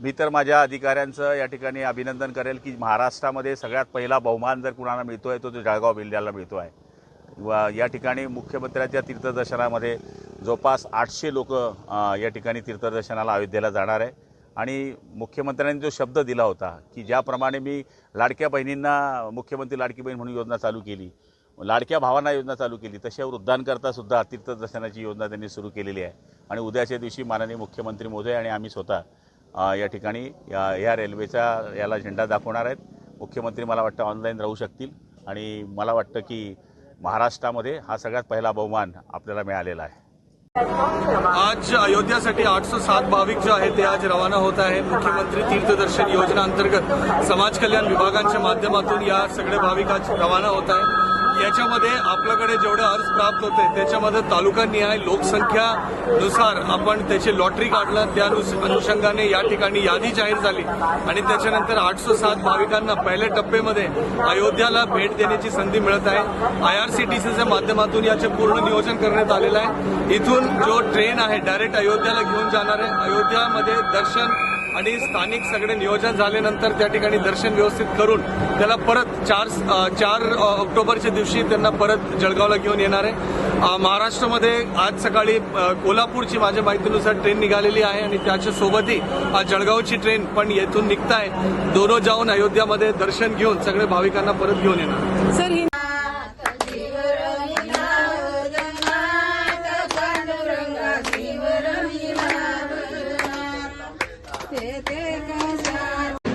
मी तर माझ्या अधिकाऱ्यांचं या ठिकाणी अभिनंदन करेल की महाराष्ट्रामध्ये सगळ्यात पहिला बहुमान जर कुणाला मिळतो आहे तो तो जळगाव जिल्ह्याला मिळतो आहे. व या ठिकाणी मुख्यमंत्र्याच्या तीर्थदर्शनामध्ये जवळपास आठशे लोक या ठिकाणी तीर्थदर्शनाला अयोध्येला जाणार आहे. आणि मुख्यमंत्र्यांनी जो शब्द दिला होता की ज्याप्रमाणे मी लाडक्या बहिणींना मुख्यमंत्री लाडकी बहीण म्हणून योजना चालू केली लाडक्या भावांना योजना चालू केली तशा वृद्धांकरता सुद्धा तीर्थदर्शनाची योजना त्यांनी सुरू केलेली आहे. आणि उद्याच्या दिवशी माननीय मुख्यमंत्री मोदय आणि आम्ही स्वतः या ठिकाणी या या रेल्वेचा याला झेंडा दाखवणार आहेत. मुख्यमंत्री मला वाटतं ऑनलाईन राहू शकतील. आणि मला वाटतं की महाराष्ट्रामध्ये हा सगळ्यात पहिला बहुमान आपल्याला मिळालेला आहे. आज अयोध्यासाठी आठशे सात भाविक जे आहेत ते आज रवाना होत आहे मुख्यमंत्री तीर्थदर्शन योजना अंतर्गत समाज कल्याण विभागांच्या माध्यमातून या सगळे भाविक आज रवाना होत आहेत. याच्यामध्ये आपल्याकडे जेवढे अर्ज प्राप्त होते त्याच्यामध्ये तालुका निहाय लोकसंख्यानुसार आपण त्याची लॉटरी काढलं. त्या अनुषंगाने या ठिकाणी यादी जाहीर झाली. आणि त्याच्यानंतर आठशे सात भाविकांना पहिल्या टप्प्यामध्ये अयोध्याला भेट देण्याची संधी मिळत आहे. आयआरसीटीसीच्या माध्यमातून याचे पूर्ण नियोजन करण्यात आलेलं आहे. इथून जो ट्रेन आहे डायरेक्ट अयोध्याला घेऊन जाणार आहे. अयोध्यामध्ये दर्शन आणि स्थानिक सगळे नियोजन झाल्यानंतर त्या ठिकाणी दर्शन व्यवस्थित करून त्याला परत चार चार ऑक्टोबरच्या दिवशी त्यांना परत जळगावला घेऊन येणार आहे. महाराष्ट्रामध्ये आज सकाळी कोल्हापूरची माझ्या माहितीनुसार ट्रेन निघालेली आहे आणि त्याच्या सोबतही आज जळगावची ट्रेन पण येथून निघताय. दोनो जाऊन अयोध्यामध्ये दर्शन घेऊन सगळे भाविकांना परत घेऊन येणार. सर ही ते ते कशा